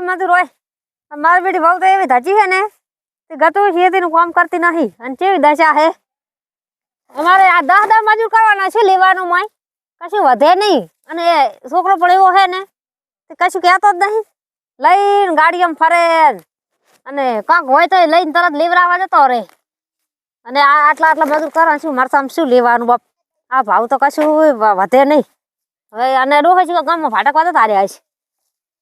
મજૂર હોય. અને મારી બેટી બહુ તો એવી ધજી છે ને, તે ગતું ખેતીનું કામ કરતી નહીં અને કેવી દશા છે? અમારે આ દસ દસ મજૂર કરવાના છે લેવાનું માય. કશું વધે નહીં. અને એ છોકરો પણ એવો છે ને, તે કશું કહેતો જ નહીં. લઈને ગાડીમાં ફરે ને. અને કાંક હોય તો લઈને તરત લેવરાવા જતો રે અને આ આટલા આટલા મજૂર કરવાનું શું મારે આમ શું લેવાનું બાપ? આ ભાવ તો કશું વધે નહીં. હવે અને ડોહે છે, ગામમાં ફાટકવા તો તારે છે.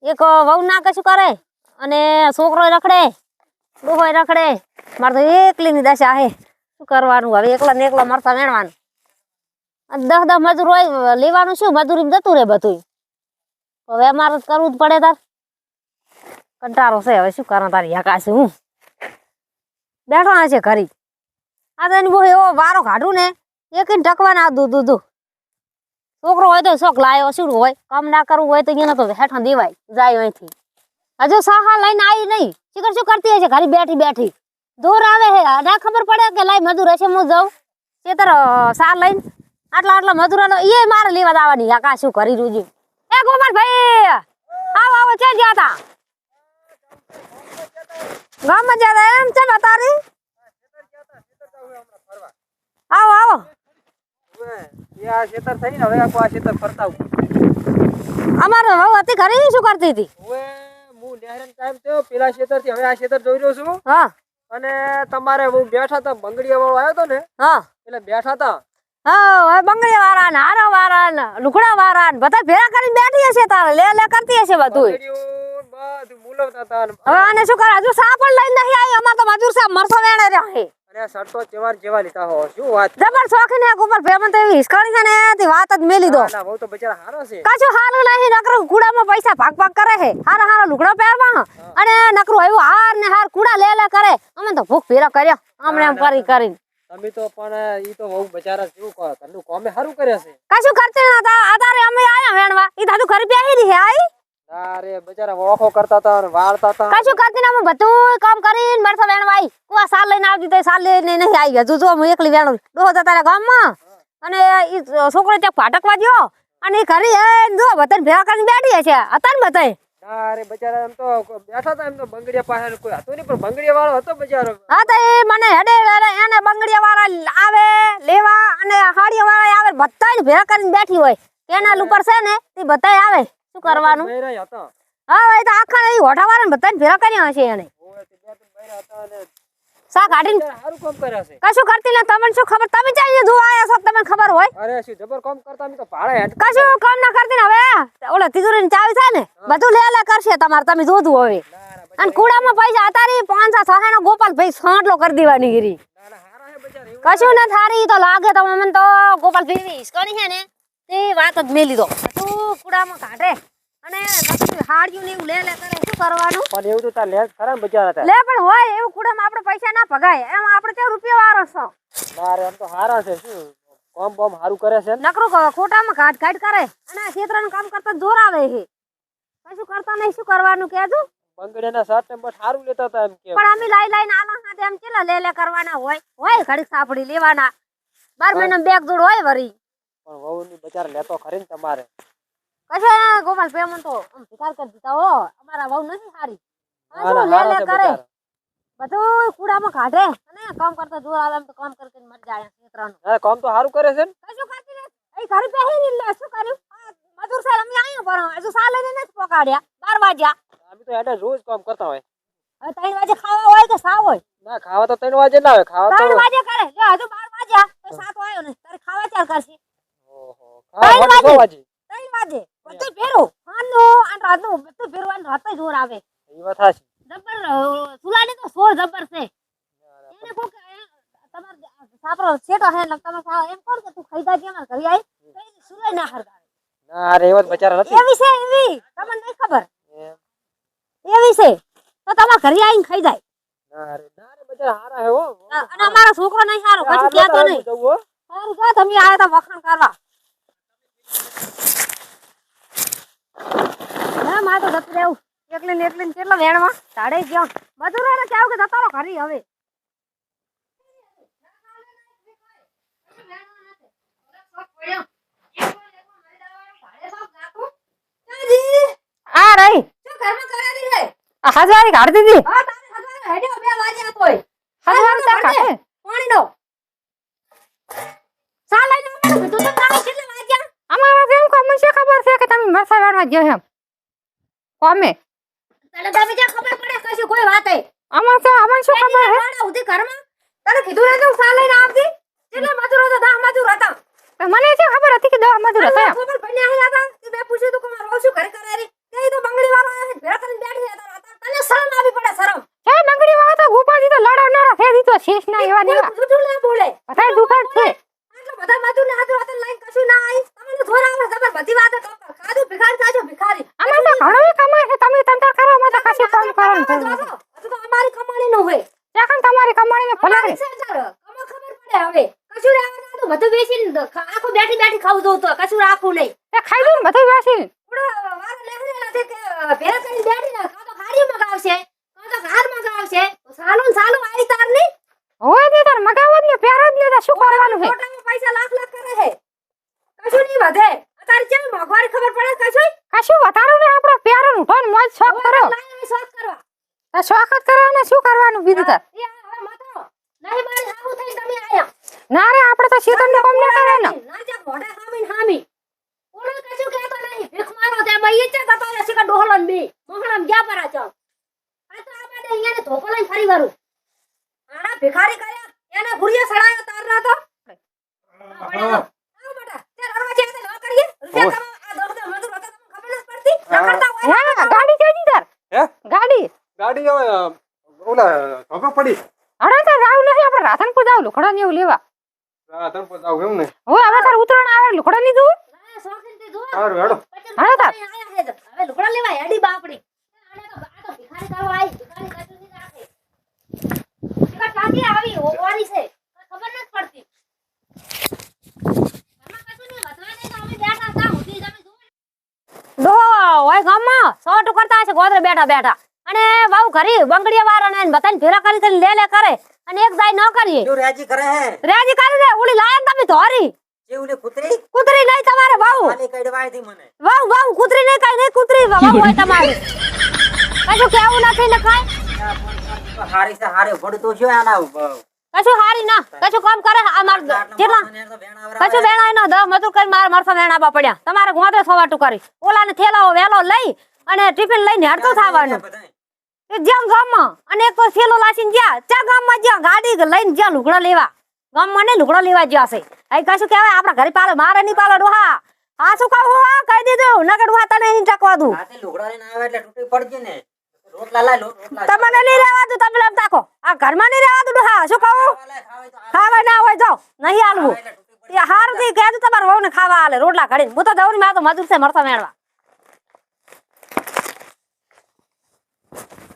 એક વહુ ના કશું કરે અને છોકરો રખડે, ડોહો રખડે. મારે તો એકલીની દશા હે. શું કરવાનું હવે? એકલા ને એકલા મરતા વેણવાનું અને દસ દસ મજૂર હોય, લેવાનું શું? મજૂરી જતું રહે બધું હવે અમારે કરવું જ પડે તાર. કંટાળો છે હવે. શું કરવા તારી હકાશે હું. બેઠા છે ઘરી. આ તો એની બહુ એવો વારો કાઢું ને. એક ટકવાના દૂધ દૂધ. છોકરો હોય તો શોખ લાયો શું હોય. કામ ના કરવું હોય તો એને તો હેઠા દેવાય, જાય અહીંથી. હજુ સાહા લઈને આવી નહીં. શીખર શું કરતી હશે ઘરે બેઠી બેઠી. દૂર આવે હે. ના ખબર પડે કે લાઈ મજૂર હશે, હું જાઉં? ચેતર સાર લઈને. આટલા આટલા મજૂરાનો એ મારે લેવા દાવાની આ શું કરી રૂજી એ ગોપાલ ભાઈ! આવો આવો ચે ગયા તા. ગામમાં જ્યાં એમ છે બતારી આવો આવો. આ ખેતર થઈ ને હવે આ ખેતર ફરતા આવું. વહુ હતી ઘરે શું કરતી હતી? હવે હું નહેરન ટાઈમ થયો પેલા ખેતરથી હવે આ ખેતર જોઈ રહ્યો છું. હા. અને તમારે હું બેઠા હતા બંગડીયા વાળો આવ્યો હતો ને હા. એટલે બેઠા હતા. હા બંગડી વાળા ને હારા વાળા ને લુકડા વાળા ને બધા ભેગા કરીને બેઠી હશે તારે લે લે કરતી હશે બધું હવે આને શું કરે હજુ સા પણ લઈને નહીં આવી અમાર તો મજૂર સાહેબ મરસો વેણે રહ્યા છે અને શરતો ને જેવા લીધા હો. શું વાત? જબર શોખીન હે ઉપર ભેમન તો એવી હિસકાણી છે ને તે વાત જ મેલી દો. ના બહુ તો બચારા હારો છે. કશું હારું નહીં નકરું કુડામાં પૈસા ભાગ ભાગ કરે છે. હારા હારા લુગડા પહેરવા અને નકરું આવ્યું હાર ને હાર કુડા લે લે કરે. અમે તો ભૂખ ભેરા કર્યો. આમણે આમ કરી કરીને. તમે તો પણ ઈ તો બહુ બચારા શું કહો? ઘરનું કોમે સારું કરે છે. કશું કરતી નતા અતારે અમે આયા વેણવા. ઈ દાદુ ઘરે બેહી રહી હે આઈ. અરે બચારા વોખો કરતા હતા અને વાળતા હતા. કશું કરતી ને બધું કામ કરીને મરસો વેણવા આઈ. કુવા સાલ લઈને આવતી તો સાલ લઈને નહીં આવી. હજુ જો હું એકલી વેણું. ડોહો તો તારા ગામમાં. અને ઈ છોકરો ત્યાં ફાટકવા ગયો. અને ઈ ઘરે જો બધાને ભેગા કરીને બેઠી છે હતા ને બધાય? અરે બચારા એમ તો બેઠા હતા એમ તો બંગડીયા પાસે કોઈ હતું નહીં પણ બંગડીયા વાળો હતો બચારો. હા તો એ મને હેડે એને બંગડીયા વાળા આવે લેવા અને હાડીયા વાળા આવે બધાય ભેગા કરીને બેઠી હોય. કેનાલ ઉપર છે ને તે બધા આવે. શું કરવાનું? હા એ તો આખા નહીં હોઠા વાળા બધાને ભેરા કર્યા હશે એને. સા કાઢીને સારું કામ કર્યા છે. કશું કરતી ને તમને શું ખબર? તમે ચાઈ જોવા આયા છો તમને ખબર હોય. અરે શું જબર કામ કરતા? અમે તો ભાડે હેડ કશું કામ ના કરતી ને હવે? ઓલા તિજોરી ચાવી છે ને બધું લે લે કરશે તમારે. તમે જોતું હવે. અને કુડામાં પૈસા અતારી પાંચ છસો નો ગોપાલ ભાઈ સાંટલો કરી દેવાની ગીરી. કશું ના થારી તો લાગે તમે મને તો ગોપાલ ભાઈ છે ને તે વાત જ મેલી દો. કુડામાં કાઢે. અને હાડ્યું ને એવું લે લે કરે શું કરવાનું? પણ એવું તો તાર લે ખરા બજાર હતા. લે પણ હોય એવું કુડામાં આપણે પૈસા ના ભગાય. એમ આપણે ચાર રૂપિયો વારો છો? ના એમ તો હારા છે શું? કોમ બોમ હારું કરે છે નકરું ખોટામાં કાઢ કાઢ કરે. અને ખેતરાનું કામ કરતા જોર આવે છે. કશું કરતા નહીં શું કરવાનું કેજો બંગડીયાના શર્ટ ને બસ સારું લેતા હતા એમ કે પણ અમે લાઈ લાઈને આલા સાથે એમ ચેલા લે લે કરવાના હોય? હોય ઘડીક સાપડી લેવાના. બાર મહિના બેગ જોડ હોય વરી. પણ વહુ ની બચારા લેતો ખરી ને તમારે. કશે ગોપાલ પેમન તો આમ ભિકાર કરી દીધા હો. અમારા વહુ નથી સારી ના ના લે હારા લે છે કરે. બધું કુડામાં કાઢે. અને કામ કરતા જોર આવે એમ તો કામ કરી કરીને મર જાય ત્રણ ના કામ તો સારું કરે છે ને. કશું કરતી નથી. એ ઘરે બેહી લે શું કર્યું? મજૂર સાહેબ અમે અહીંયા પર હજુ સાલે નથી પકાડ્યા. બાર વાગ્યા. અમે તો એને રોજ કામ કરતા હોય. હવે ત્રણ વાગે ખાવા હોય કે સાવ હોય? ના ખાવા તો ત્રણ વાગે ના હોય ખાવા તો ત્રણ વાગે કરે. જો હજુ બાર વાગ્યા. તો સાત વાગ્યો ને તારે ખાવા ચાલ કરશે. ઓહો ખાવા વાગે બધું ફેરું ખાનનું અને રાતનું બધું ફેરવાનું રાતે જોર આવે એ વાત સાચી જબ્બર સુલાની તો સોળ જબ્બર છે. એને કોક તમારે સાપરો છેટો હે ને તમે સા- એમ કોણ કે તું ખાઈદા જે અમારે ઘરે આવી તો એને સુલાઈ ના હરગાવે. ના રે એવા તો બચારા નથી. એવી છે એવી. તમને નહીં ખબર? એમ. એવી છે. તો તમારે ઘરે આવીને ખાઈ જાય ના રે ના રે બચારા હારા હે. હો અને અમારો છોકરો નહીં સારો કશું કહેતો નહીં. જવું હો સારું જો તમે આવ્યા તા વખાણ કરવા. ના માં તો જતું રહેવું. એકલી ને એકલી કેટલા વેણમાં સાડે ગયો બધું રહે કેવું કે જતા ઘરે હવે. આ રહી. શું ઘરમાં કરાવી છે આ હજારી કાઢી? દીધી ખબર છે કે તમે વાળવા ગયો એમ. કોમે? તને તમે જે ખબર પડે કશું કોઈ વાતે અમાર તો અમાર શું ખબર હે? ઉધી ઘરમાં? તને કીધું ને તું સાલે લઈને આવતી? એટલે મજૂરો તો દા મજૂર હતા તો મને શું ખબર હતી કે દવા મજૂર હતા એમ ખબર પડ્યા હે હતા તે બે પૂછ્યું તું કે મારો શું ઘરે કરે રે તે તો બંગડી વાળો આયા છે ભેળા કરીને બેઠી હતા હતા તને શરમ આવી પડે શરમ હે બંગડી વાળા તો ગુપાજી તો લડાવનારા છે દીધો શેષ ના એવા ને એવા જૂઠું ના બોલે બધા દુકાન છે આટલા બધા મજૂર ને હાથું હાથે લઈને કશું ના આવી તમને થોડા આવે ખબર બધી વાતો કરો ખાધું ભિખારી થાજો ભિખારી અમે તો ઘણું કમાય છે તમે તંતર કરો અમે તો કશું કામ કરવાનું છે નહીં. હજુ તો અમારી કમાણી નો હોય ચાકણ તમારી કમાણીને અમારી ફલાવે છે ચાલો કમો ખબર પડે હવે કશું રહેવાનું તો બધું વેચીને દ- ખા- આખું બેઠી બેઠી ખાવું દઉં તો કશું રાખું નહીં. તે ખાઈ ને બધું વાસી થોડો વાર લેવડેલા છે કે ભેરા કરીને બેઠી ના કાં તો ખારી મગાવશે કાં તો ઘાર મગાવશે. સાલું ને સાલું આવી તાર નહીં. હોય ને તાર મગાવો ને પહેરો જ ને શું કરવાનું છે? ખોટામાં પૈસા લાખ લાખ કરે છે. કશું નહીં વધે. તારી જેમ મોંઘવારી ખબર પડે કશું? કશું વધારું ને આપણો પ્યાર ઉઠો ને મોજ શોખ કરો. શોખ કરવા. શોખ જ કરવાનો શું કરવાનું બીજું તાર એ હવે મતો નહીં મારી હાવું થઈ તમે આયા ના રે આપણે તો શીતળ કામ ના કરે ને ના જા મોઢે હામી ને હામી ઓલો કશું કહેતો નહીં ભીખ મારો તે મઈ છે તો તારે શીખા ડોહલો બી મોહણમ ગયા પરા ચાલ આ તો આ અહીંયા ને ધોકો લઈને ફરી વરું આના ભિખારી કર્યા એને ગુડિયા સડાયો તાર ના તો આ પડ્યો. આવો બેટા, તે રડવા જ્યાં તે ન કરીએ. રૂપિયા કમાવા, આ દોઢ દોઢ મજૂર હતા, તમને ખબર નથી પડતી? હા. રખડતા હોય. હે ગાડી કેજી તાર હે? ગાડી ગાડી હવે ઓલા ધોકો પડી હણા તાર જાવ નથી આપણે રાધનપુર જાવ લુખડા ને એવું લેવા એમ ને હવે હવે તાર ઉતરણ આવે લુખડા લીધું. સારું હેડો હાલો. તાર. હવે લુગડા લેવા હેડી બાપડી. આને તો આ તો ભિખારી કરવા આવી ઓવાની છે ખબર નથી પડતી સોટ કરતા હશે ગોદરે બેઠા બેઠા. અને બહુ ઘરી બંગડીયા વાળા ને બતાને ભેરા કરી લે લે કરે. અને એક જાય ન કરીએ રાજી કરે રાજી કરી દે ઓલી લાયક તમે ધોરી. ઓલી કૂતરી? કૂતરી નહીં તમારે વાવ. મને. વાવ વાવ કૂતરી નહીં કઈ નહીં કૂતરી વાવ હોય તમારી. કશું કેવું નથી ને કઈ? હારી સે હારે વડતો છે આના કશું હારી ના કશું કામ કરે અમાર ભેણાવરાવે. કશું વેણા ન દ મજૂર કરી માર મરસા વેણાવા પડ્યા. તમારે ગોદરે સવાટું કરી. ઓલાને થેલાઓ વેલો લઈ અને ટિફિન લઈને હડતો થવાનું. એ જ્યાં ગામમાં અને એક તો થેલો લાસીને જ્યાં ચા ગામમાં જ્યાં ગાડી લઈને જ્યાં લુગડા લેવા. ગામમાં મને લુગડો લેવા જ્યાં છે અહીં કશું કહેવાય આપણા ઘરે પાલો મારે નહીં પાલો ડોહા. આ શું કહું હું? કહી દીધું. નકર ડોહા તને અહીં ટકવા દઉં. લુગડો લઈને આવે એટલે તૂટી પડજે ને. તમને નહીં રહેવા દઉં તમે એમ તાકો. આ ઘરમાં નહીં રહેવા દઉં હા શું કહું? ખાવા ના હોય જાઓ નહીં હાલવું. એ હારથી કહેતું તમારે વહુને ખાવા હાલે રોટલા ઘડીને. હું તો દઉં માં તો મજૂર છે મરતા મેળવા.